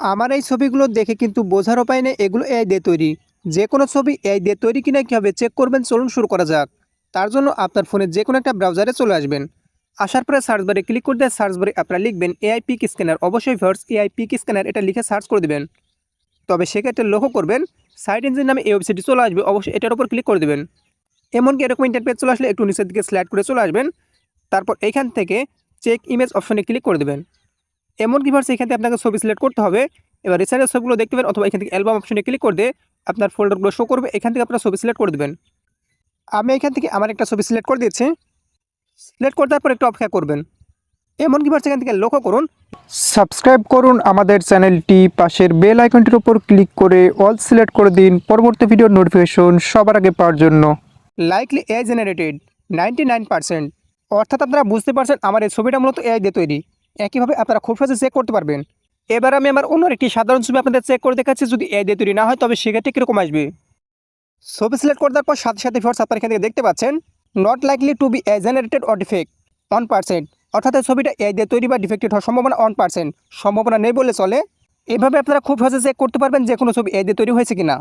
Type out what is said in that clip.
আমার এই ছবিগুলো দেখে কিন্তু বোঝার উপায় নেই, এগুলো এআই দিয়ে তৈরি। যে কোনো ছবি এআই দিয়ে তৈরি কিনা কীভাবে চেক করবেন, চলুন শুরু করা যাক। তার জন্য আপনার ফোনে যে কোনো একটা ব্রাউজারে চলে আসবেন। আসার পরে সার্চ বারে ক্লিক করে দিয়ে সার্চ বারে আপনারা লিখবেন এআই পিক স্ক্যানার অবশ্যই ভার্স এআই পিক স্ক্যানার এটা লিখে সার্চ করে দেবেন। তবে সেক্ষেত্রে লক্ষ্য করবেন সাইট ইঞ্জিন নামে এই ওয়েবসাইটটি চলে আসবে, অবশ্যই এটার উপর ক্লিক করে দেবেন। এমনকি এরকম ইন্টারপেজ চলে আসলে একটু নিচের দিকে স্লাইড করে চলে আসবেন। তারপর এইখান থেকে চেক ইমেজ অপশনে ক্লিক করে দেবেন। এমনকি ভার্স এখান থেকে আপনাকে ছবি সিলেক্ট করতে হবে? এবার রিসার্চের ছবিগুলো দেখতে পাবেন অথবা এখান থেকে অ্যালবাম অপশনে ক্লিক করে দিয়ে আপনার ফোল্ডারগুলো শো করবে। এখান থেকে আপনার ছবি সিলেক্ট করে দেবেন। আমি এখান থেকে আমার একটা ছবি সিলেক্ট করে দিয়েছি। সিলেক্ট করে তারপর একটু অপেক্ষা করবেন। এমনকি ভার্স এখান থেকে লক্ষ্য করুন। সাবস্ক্রাইব করুন আমাদের চ্যানেলটি। পাশের বেল আইকনটির উপর ক্লিক করে অল সিলেক্ট করে দিন। পরবর্তী ভিডিওর নোটিফিকেশন সবার আগে পাওয়ার জন্য। Likely AI generated ninety nine percent অর্থাৎ আপনারা বুঝতে পারছেন আমার এই ছবিটা মূলত এআই দিয়ে তৈরি। একইভাবে আপনারা খুব সহজে চেক করতে পারবেন। এবার আমি আমার অন্য একটি সাধারণ ছবি আপনাদের চেক করে দেখাচ্ছি, যদি এআই দিয়ে তৈরি না হয়, তবে সেক্ষেত্রে কীরকম আসবে? ছবি সিলেক্ট করে দেওয়ার পর সাথে সাথে ফোর্স আপনার এখান থেকে দেখতে পাচ্ছেন not likely to be AI generated or defect one percent অর্থাৎ ছবিটা এআই দিয়ে তৈরি বা ডিফেক্টেড হওয়ার সম্ভাবনা ওয়ান পার্সেন্ট সম্ভাবনা নেই বলে চলে। এভাবে আপনারা খুব সহজে চেক করতে পারবেন যে কোনো ছবি এআই দিয়ে তৈরি হয়েছে কিনা।